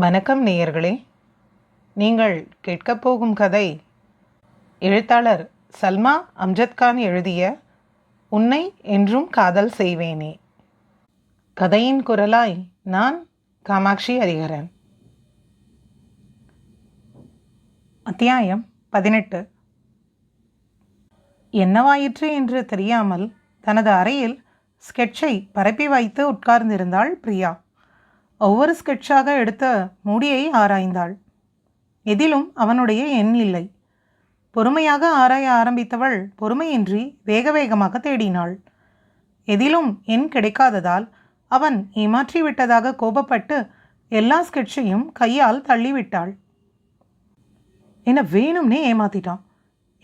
வணக்கம் நேயர்களே. நீங்கள் கேட்கப் போகும் கதை எழுத்தாளர் சல்மா அம்ஜத் கான் எழுதிய உன்னை என்றும் காதல் செய்வேனே கதையின் குரலாய் நான் காமாட்சி ஹரிகரன் அத்தியாயம் பதினெட்டு. என்னவாயிற்று என்று தெரியாமல் தனது அறையில் ஸ்கெட்சை பரப்பி வைத்து உட்கார்ந்திருந்தாள் பிரியா. ஒவ்வொரு ஸ்கெட்சாக எடுத்த மூடியை ஆராய்ந்தாள். எதிலும் அவனுடைய எண் இல்லை. பொறுமையாக ஆராய ஆரம்பித்தவள் பொறுமையின்றி வேக வேகமாக தேடினாள். எதிலும் எண் கிடைக்காததால் அவன் ஏமாற்றி விட்டதாக கோபப்பட்டு எல்லா ஸ்கெட்சையும் கையால் தள்ளிவிட்டாள். என்ன வேணும்னே ஏமாத்திட்டான்.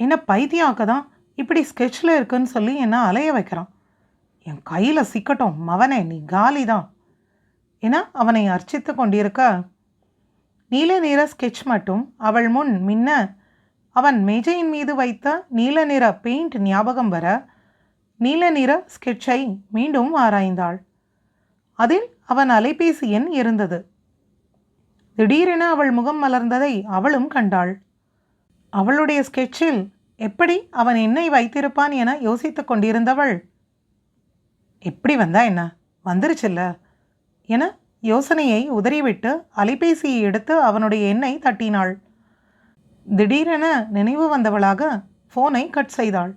என்ன பைத்தியாக்க தான் இப்படி ஸ்கெட்சில் இருக்குன்னு சொல்லி என்னை அலைய வைக்கிறான். என் கையில் சிக்கட்டும் மவனே நீ காலி தான் என அவனை அர்ச்சித்து கொண்டிருக்க. நீல நிற ஸ்கெட்ச் மட்டும் அவள் முன் மின்ன. அவன் மேஜையின் மீது வைத்த நீல நிற பெயிண்ட் ஞாபகம் வர நீல நிற ஸ்கெட்சை மீண்டும் ஆராய்ந்தாள். அதில் அவன் அலைபேசி எண் இருந்தது. திடீரென அவள் முகம் மலர்ந்ததை அவளும் கண்டாள். அவளுடைய ஸ்கெட்சில் எப்படி அவன் என்னை வைத்திருப்பான் என யோசித்து கொண்டிருந்தவள்? எப்படி வந்தா என்ன? வந்துருச்சுல்ல? என யோசனையை உதறிவிட்டு அலைபேசியை எடுத்து அவனுடைய எண்ணை தட்டினாள். திடீரென நினைவு வந்தவளாக ஃபோனை கட் செய்தாள்.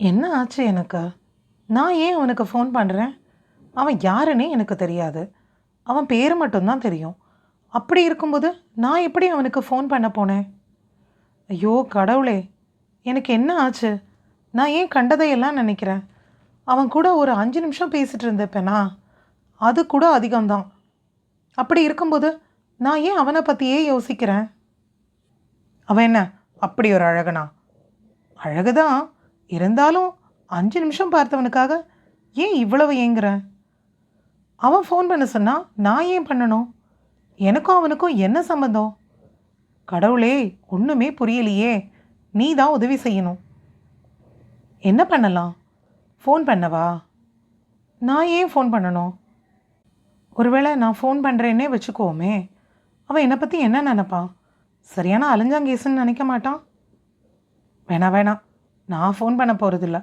என்ன ஆச்சு எனக்கு? நான் ஏன் அவனுக்கு ஃபோன் பண்ணுறேன் அவன் யாருன்னே எனக்கு தெரியாது. அவன் பேர் மட்டும்தான் தெரியும். அப்படி இருக்கும்போது நான் எப்படி அவனுக்கு ஃபோன் பண்ண போனேன்? ஐயோ கடவுளே! எனக்கு என்ன ஆச்சு? நான் ஏன் கண்டதையெல்லாம் நினைக்கிறேன்? அவன் கூட ஒரு அஞ்சு நிமிஷம் பேசிகிட்டு இருந்தப்பேனா அது கூட அதிகம்தான். அப்படி இருக்கும்போது நான் ஏன் அவனை பற்றியே யோசிக்கிறேன்? அவன் என்ன அப்படி ஒரு அழகனா? அழகுதான். இருந்தாலும் அஞ்சு நிமிஷம் பார்த்தவனுக்காக ஏன் இவ்வளவு ஏங்குறேன் அவன் ஃபோன் பண்ண சொன்னால் நான் ஏன் பண்ணணும்? எனக்கும் அவனுக்கும் என்ன சம்மந்தம் கடவுளே ஒன்றுமே புரியலையே. நீ தான் உதவி செய்யணும். என்ன பண்ணலாம்? ஃபோன் பண்ணவா? நான் ஏன் ஃபோன் பண்ணணும்? ஒருவேளை நான் ஃபோன் பண்ணுறேன்னே வச்சுக்கோமே. அவன் என்னை பற்றி என்ன நினைப்பான் சரியான அலைஞ்சாங்கேசுன்னு நினைக்க மாட்டான்? வேணாம் வேணாம் நான் ஃபோன் பண்ண போகிறதில்ல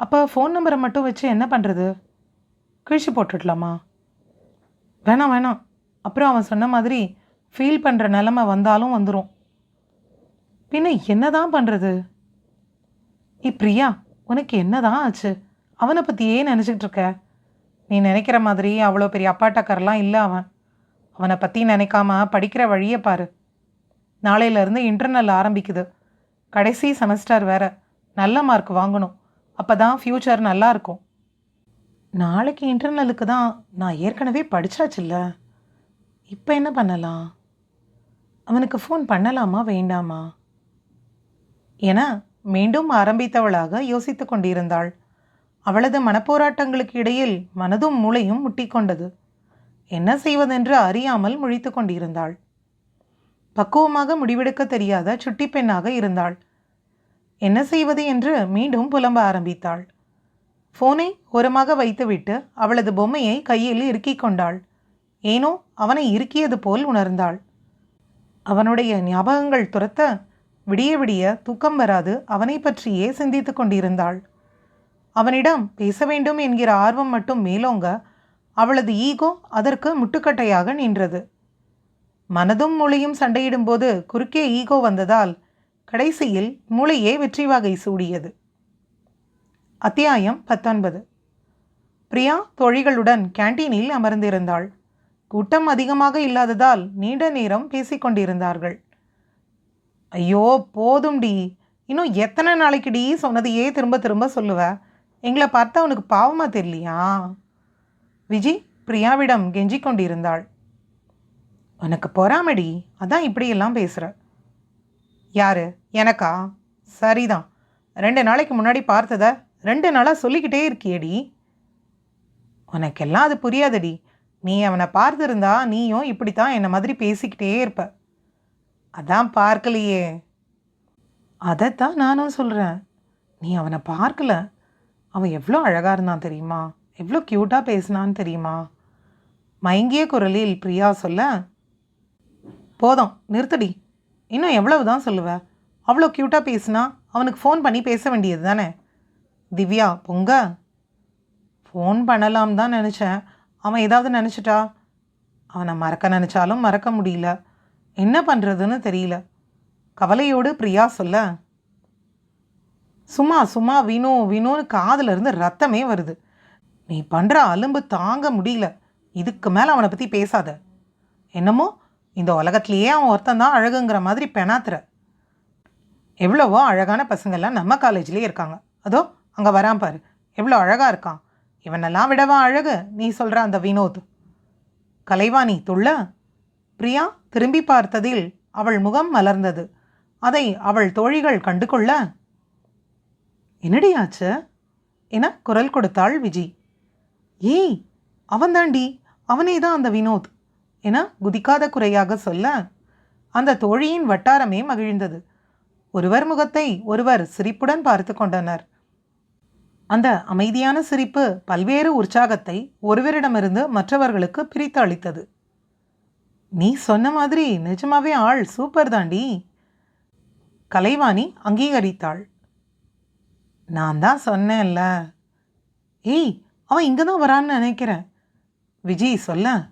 அப்போ ஃபோன் நம்பரை மட்டும் வச்சு என்ன பண்ணுறது கிழிச்சு போட்டுடலாமா? வேணாம் வேணாம் அப்புறம் அவன் சொன்ன மாதிரி ஃபீல் பண்ணுற நிலமை வந்தாலும் வந்துடும் பின்ன என்ன தான் பண்ணுறது ஏ பிரியா உனக்கு என்ன தான் ஆச்சு? அவனை பற்றியே நினச்சிக்கிட்டு இருக்க. நீ நினைக்கிற மாதிரி அவ்வளோ பெரிய அப்பாட்டக்காரெலாம் இல்லை அவன். அவனை பற்றி நினைக்காம படிக்கிற வழியை பாரு. நாளையிலேருந்து இன்டர்னல் ஆரம்பிக்குது. கடைசி செமஸ்டர் வேற. நல்ல மார்க் வாங்கணும். அப்போ தான் ஃப்யூச்சர் நல்லாயிருக்கும் நாளைக்கு இன்டர்னலுக்கு தான் நான் ஏற்கனவே படிச்சாச்சுல்ல இப்போ என்ன பண்ணலாம்? அவனுக்கு ஃபோன் பண்ணலாமா வேண்டாமா? என மீண்டும் ஆரம்பித்தவளாக யோசித்து கொண்டிருந்தாள். அவளது மனப்போராட்டங்களுக்கு இடையில் மனதும் மூளையும் முட்டிக்கொண்டது. என்ன செய்வதென்று அறியாமல் முழித்து கொண்டிருந்தாள். பக்குவமாக முடிவெடுக்க தெரியாத சுட்டி பெண்ணாக இருந்தாள். என்ன செய்வது என்று மீண்டும் புலம்ப ஆரம்பித்தாள். ஃபோனை ஓரமாக வைத்துவிட்டு அவளது பொம்மையை கையில் இறுக்கிக் கொண்டாள். ஏனோ அவனை இறுக்கியது போல் உணர்ந்தாள். அவனுடைய ஞாபகங்கள் துரத்த விடிய விடிய தூக்கம் வராது அவனை பற்றியே சிந்தித்து கொண்டிருந்தாள். அவனிடம் பேச வேண்டும் என்கிற ஆர்வம் மட்டும் மேலோங்க. அவளது ஈகோ அதற்கு முட்டுக்கட்டையாக நின்றது. மனதும் மூளையும் சண்டையிடும்போது குறுக்கே ஈகோ வந்ததால் கடைசியில் மூளையே வெற்றி வகை சூடியது. அத்தியாயம் பத்தொன்பது. பிரியா தோழிகளுடன் கேண்டீனில் அமர்ந்திருந்தாள். கூட்டம் அதிகமாக இல்லாததால் நீண்ட நேரம் பேசிக்கொண்டிருந்தார்கள் ஐயோ போதும் டி இன்னும் எத்தனை நாளைக்கு டி சொன்னதையே திரும்ப திரும்ப சொல்லுவ. எங்களை பார்த்தா உனக்கு பாவமாக தெரியலையா? விஜி பிரியாவிடம் கெஞ்சி கொண்டிருந்தாள். உனக்கு பொறாமடி. அதான் இப்படியெல்லாம் பேசுகிற யாரு? எனக்கா? சரிதான். ரெண்டு நாளைக்கு முன்னாடி பார்த்தத ரெண்டு நாளாக சொல்லிக்கிட்டே இருக்கியேடி. உனக்கெல்லாம் அது புரியாதடி. நீ அவனை பார்த்துருந்தா நீயும் இப்படித்தான் என்னை மாதிரி பேசிக்கிட்டே இருப்ப. அதான் பார்க்கலையே. அதைத்தான் நானும் சொல்கிறேன் நீ அவனை பார்க்கல. அவன் எவ்வளோ அழகாக இருந்தான் தெரியுமா? எவ்வளோ க்யூட்டாக பேசினான்னு தெரியுமா? மயங்கிய குரலில் பிரியா சொல்ல போதும் நிறுத்தடி. இன்னும் எவ்வளவு தான் சொல்லுவ? அவ்வளோ க்யூட்டாக பேசினா அவனுக்கு ஃபோன் பண்ணி பேச வேண்டியது தானே? திவ்யா பொங்க. ஃபோன் பண்ணலாம் தான் நினச்சேன். அவன் ஏதாவது நினச்சிட்டா? அவனை மறக்க நினச்சாலும் மறக்க முடியல. என்ன பண்ணுறதுன்னு தெரியல. கவலையோடு பிரியா சொல்ல சும்மா சும்மா வினு வினோன்னு காதில் இருந்து ரத்தமே வருது. நீ பண்ணுற அலும்பு தாங்க முடியல. இதுக்கு மேலே அவனை பற்றி பேசாத. என்னமோ இந்த உலகத்துலேயே அவன் ஒருத்தன் தான் அழகுங்கிற மாதிரி பெணாத்துற. எவ்வளவோ அழகான பசங்கள்லாம் நம்ம காலேஜ்லேயே இருக்காங்க. அதோ அங்கே வரான் பாரு. எவ்வளோ அழகாக இருக்கான். இவனெல்லாம் விடவா அழகு? நீ சொல்கிற அந்த வினோத். கலைவாணி துள்ள. பிரியா திரும்பி பார்த்ததில் அவள் முகம் மலர்ந்தது. அதை அவள் தோழிகள் கண்டுகொள்ள என்னடி ஆச்சு? என குரல் கொடுத்தாள் விஜி. ஏய் அவன்தாண்டி அவனே தான் அந்த வினோத் என குதிக்காத குறையாக சொல்ல அந்த தோழியின் வட்டாரமே மகிழ்ந்தது. ஒருவர் முகத்தை ஒருவர் சிரிப்புடன் பார்த்து கொண்டனர். அந்த அமைதியான சிரிப்பு பல்வேறு உற்சாகத்தை ஒருவரிடமிருந்து மற்றவர்களுக்கு பிரித்து அளித்தது. நீ சொன்ன மாதிரி நிஜமாவே ஆள் சூப்பர் தாண்டி கலைவாணி அங்கீகரித்தாள். நான் தான் சொன்னேன்ல. ஏய் அவன் இங்கே தான் வரான்னு நினைக்கிறேன். விஜய் சொல்ல.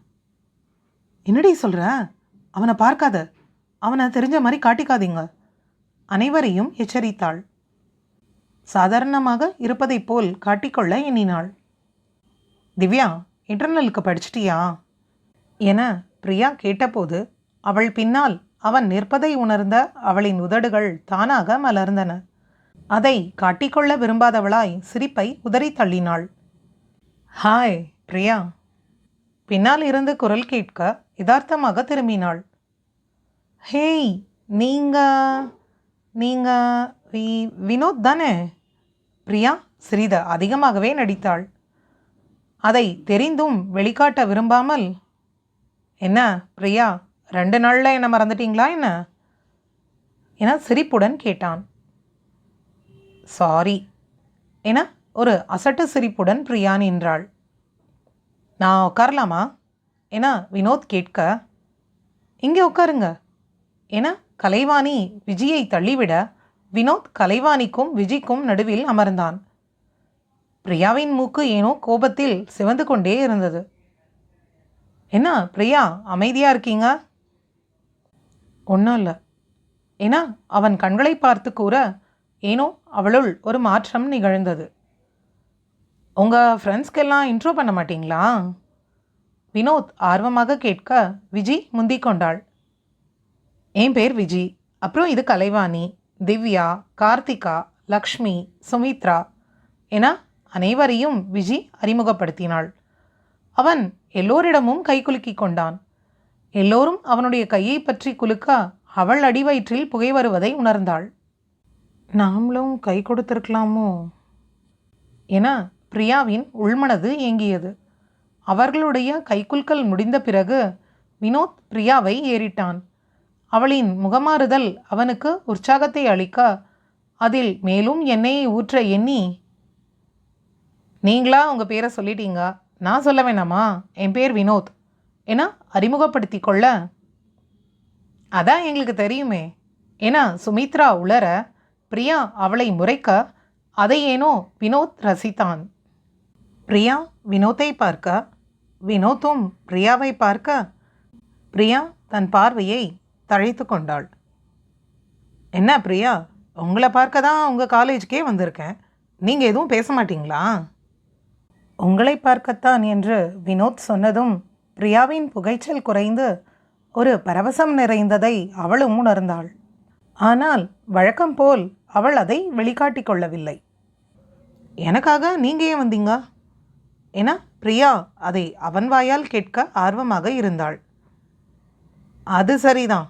என்னடி சொல்கிற அவனை பார்க்காத. அவனை தெரிஞ்ச மாதிரி காட்டிக்காதீங்க. அனைவரையும் எச்சரித்தாள். சாதாரணமாக இருப்பதைப் போல் காட்டிக்கொள்ள எண்ணினாள். திவ்யா இன்டர்னலுக்கு படிச்சிட்டியா? என பிரியா கேட்டபோது அவள் பின்னால் அவன் நிற்பதை உணர்ந்த அவளின் உதடுகள் தானாக மலர்ந்தன. அதை காட்டிக்கொள்ள விரும்பாதவளாய் சிரிப்பை உதறி தள்ளினாள். ஹாய் பிரியா. பின்னால் இருந்து குரல் கேட்க யதார்த்தமாக திரும்பினாள். ஹேய் நீங்க நீங்க வி வினோத் தானே? பிரியா சிறிது அதிகமாகவே நடித்தாள். அதை தெரிந்தும் வெளிக்காட்ட விரும்பாமல் என்ன பிரியா ரெண்டு நாளில் என்ன மறந்துட்டீங்களா என்ன? என சிரிப்புடன் கேட்டான். சாரி என ஒரு அசட்டு சிரிப்புடன் பிரியா நின்றாள். நான் உட்காரலாமா? என வினோத் கேட்க இங்கே உட்காருங்க. என கலைவாணி விஜயை தள்ளிவிட வினோத் கலைவாணிக்கும் விஜய்க்கும் நடுவில் அமர்ந்தான். பிரியாவின் மூக்கு ஏனோ கோபத்தில் சிவந்து கொண்டே இருந்தது. என்ன பிரியா அமைதியாக இருக்கீங்க? ஒன்றும் இல்லை. ஏன்னா அவன் கண்களை பார்த்து கூற ஏனோ அவளுள் ஒரு மாற்றம் நிகழ்ந்தது. உங்கள் ஃப்ரெண்ட்ஸ்க்கெல்லாம் இன்ட்ரோ பண்ண மாட்டீங்களா? வினோத் ஆர்வமாக கேட்க விஜி முந்தி கொண்டாள். என் பேர் விஜி. அப்புறம் இது கலைவாணி திவ்யா கார்த்திகா லக்ஷ்மி சுமித்ரா என அனைவரையும் விஜி அறிமுகப்படுத்தினாள். அவன் எல்லோரிடமும் கைகுலுக்கி கொண்டான். எல்லோரும் அவனுடைய கையை பற்றி குலுக்க அவள் அடிவயிற்றில் புகை வருவதை உணர்ந்தாள். நாமளும் கை கொடுத்திருக்கலாமோ? என பிரியாவின் உள்மனது ஏங்கியது. அவர்களுடைய கைக்குல்கள் முடிந்த பிறகு வினோத் பிரியாவை ஏறிட்டான். அவளின் முகமாறுதல் அவனுக்கு உற்சாகத்தை அளிக்க அதில் மேலும் எண்ணெயை ஊற்ற எண்ணி. நீங்களா உங்கள் பேரை சொல்லிட்டீங்க? நான் சொல்ல வேணாமா? என் பேர் வினோத். என அறிமுகப்படுத்தி கொள்ள? அதான் எங்களுக்கு தெரியுமே. என சுமித்ரா உளர பிரியா அவளை முறைக்க அதை ஏனோ வினோத் ரசித்தான். பிரியா வினோத்தை பார்க்க வினோத்தும் பிரியாவை பார்க்க பிரியா தன் பார்வையை தழைத்து கொண்டாள். என்ன பிரியா உங்களை பார்க்க தான் உங்கள் காலேஜுக்கே வந்திருக்கேன். நீங்கள் எதுவும் பேச மாட்டீங்களா? உங்களை பார்க்கத்தான் என்று வினோத் சொன்னதும் பிரியாவின் புகைச்சல் குறைந்து ஒரு பரவசம் நிறைந்ததை அவளும் உணர்ந்தாள். ஆனால் வழக்கம் போல் அவள் அதை வெளிக்காட்டிக் கொள்ளவில்லை. எனக்காக நீங்கள் ஏன் வந்தீங்க? என பிரியா அதை அவன் வாயால் கேட்க ஆர்வமாக இருந்தாள். அது சரிதான்.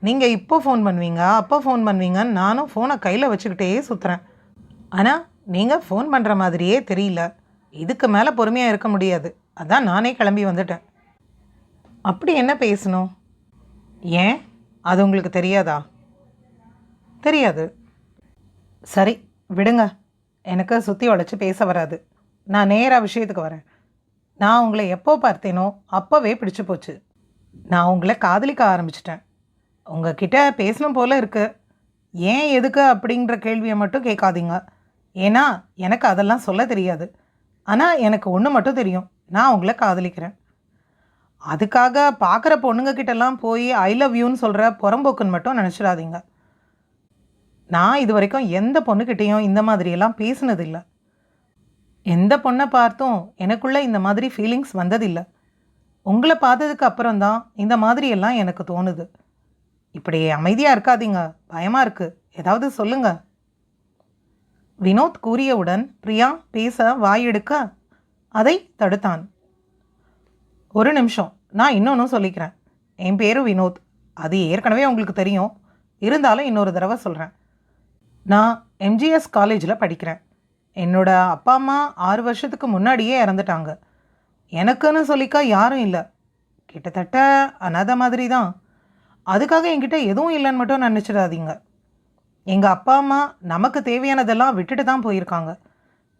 நீங்கள் இப்போ ஃபோன் பண்ணுவீங்க அப்போ ஃபோன் பண்ணுவீங்கன்னு நானும் ஃபோனை கையில் வச்சுக்கிட்டே சுற்றுறேன் ஆனால் நீங்கள் ஃபோன் பண்ணுற மாதிரியே தெரியல. இதுக்கு மேலே பொறுமையாக இருக்க முடியாது. அதான் நானே கிளம்பி வந்துட்டேன். அப்படி என்ன பேசணும்? ஏன்? அது உங்களுக்கு தெரியாதா? தெரியாது. சரி விடுங்க. எனக்கு சுற்றி உழைச்சி பேச வராது. நான் நேராக விஷயத்துக்கு வரேன். நான் உங்களை எப்போ பார்த்தேனோ அப்போவே பிடிச்சி போச்சு. நான் உங்களை காதலிக்க ஆரம்பிச்சிட்டேன். உங்ககிட்ட பேசணும் போல் இருக்குது ஏன் எதுக்கு அப்படிங்கிற கேள்வியை மட்டும் கேட்காதீங்க. ஏன்னா எனக்கு அதெல்லாம் சொல்ல தெரியாது. ஆனால் எனக்கு ஒன்று மட்டும் தெரியும். நான் உங்களை காதலிக்கிறேன். அதுக்காக பார்க்குற பொண்ணுங்க கிட்டலாம் போய் ஐ லவ் யூன்னு சொல்கிற புறம்போக்குன்னு மட்டும் நினச்சிடாதீங்க. நான் இது வரைக்கும் எந்த பொண்ணுக்கிட்டேயும் இந்த மாதிரியெல்லாம் பேசினதில்லை. எந்த பொண்ணை பார்த்தும் எனக்குள்ளே இந்த மாதிரி ஃபீலிங்ஸ் வந்ததில்லை. உங்களை பார்த்ததுக்கு அப்புறம் தான் இந்த மாதிரியெல்லாம் எனக்கு தோணுது. இப்படி அமைதியாக இருக்காதீங்க. பயமாக இருக்குது ஏதாவது சொல்லுங்க. வினோத் கூறியவுடன் பிரியா பேச வாயெடுக்க அதை தடுத்தான். ஒரு நிமிஷம். நான் இன்னொன்றும் சொல்லிக்கிறேன். என் பேர் வினோத். அது ஏற்கனவே உங்களுக்கு தெரியும். இருந்தாலும் இன்னொரு தடவை சொல்கிறேன் நான் எம்ஜிஎஸ் காலேஜில் படிக்கிறேன். என்னோட அப்பா அம்மா ஆறு வருஷத்துக்கு முன்னாடியே இறந்துட்டாங்க. எனக்குன்னு சொல்லிக்க யாரும் இல்லை. கிட்டத்தட்ட அனாதை மாதிரி தான் அதுக்காக என்கிட்ட எதுவும் இல்லைன்னு மட்டும் நினச்சிடாதீங்க. எங்கள் அப்பா அம்மா நமக்கு தேவையானதெல்லாம் விட்டுட்டு தான் போயிருக்காங்க.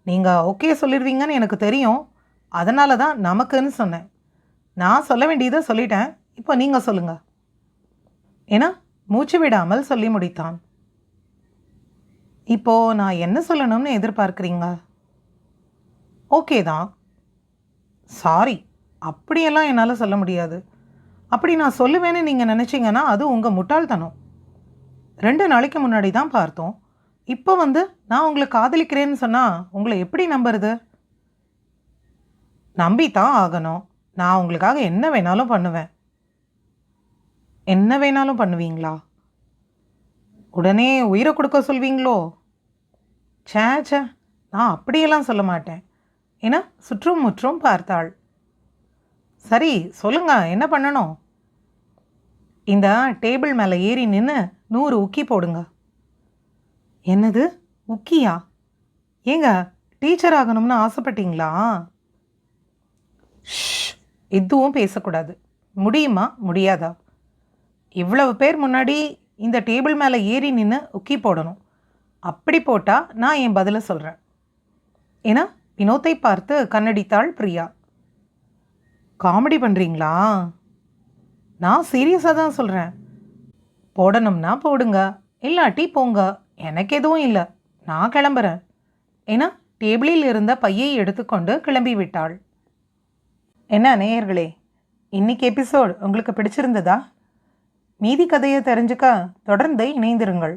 நீங்கள் ஓகே சொல்லிடுவீங்கன்னு எனக்கு தெரியும். அதனால தான் நமக்குன்னு சொன்னேன். நான் சொல்ல வேண்டியதை சொல்லிட்டேன். இப்போ நீங்கள் சொல்லுங்கள் ஏன்னா மூச்சு விடாமல் சொல்லி முடித்தான். இப்போ நான் என்ன சொல்லணும்னு எதிர்பார்க்குறீங்க? ஓகே தான். சாரி அப்படியெல்லாம் என்னால் சொல்ல முடியாது. அப்படி நான் சொல்லுவேன்னு நீங்கள் நினச்சிங்கன்னா அது உங்கள் முட்டாள்தனம். ரெண்டு நாளைக்கு முன்னாடி தான் பார்த்தோம். இப்போ வந்து நான் உங்களை காதலிக்கிறேன்னு சொன்னால் உங்களை எப்படி நம்புறது? நம்பித்தான் ஆகணும். நான் உங்களுக்காக என்ன வேணாலும் பண்ணுவேன். என்ன வேணாலும் பண்ணுவீங்களா? உடனே உயிரை கொடுக்க சொல்வீங்களோ? ச்சே ச்சே நான் அப்படியெல்லாம் சொல்ல மாட்டேன். என சுற்றும் முற்றும் பார்த்தாள். சரி சொல்லுங்க என்ன பண்ணணும்? இந்த டேபிள் மேலே ஏறி நின்று நூறு உக்கி போடுங்க. என்னது? உக்கியா? ஏங்க டீச்சர் ஆகணும்னு ஆசைப்பட்டீங்களா? ஷ், எதுவும் பேசக்கூடாது. முடியுமா? முடியாதா? இவ்வளவு பேர் முன்னாடி இந்த டேபிள் மேலே ஏறி நின்று உக்கி போடணும். அப்படி போட்டால் நான் என் பதிலை சொல்கிறேன் ஏன்னா வினோத்தை பார்த்து கண்ணடித்தாள் பிரியா. காமெடி பண்ணுறீங்களா நான் சீரியஸாக தான் சொல்கிறேன் போடணும்னா போடுங்க இல்லாட்டி போங்க எனக்கு எதுவும் இல்லை. நான் கிளம்புறேன். ஏன்னா டேபிளில் இருந்த பையை எடுத்துக்கொண்டு கிளம்பி விட்டாள். என்ன நேயர்களே இன்னைக்கு எபிசோட் உங்களுக்கு பிடிச்சிருந்ததா? மீதி கதையை தெரிஞ்சுக்க தொடர்ந்து இணைந்திருங்கள்.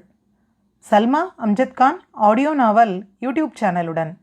Salma Amjad Khan audio novel YouTube சேனலுடன்.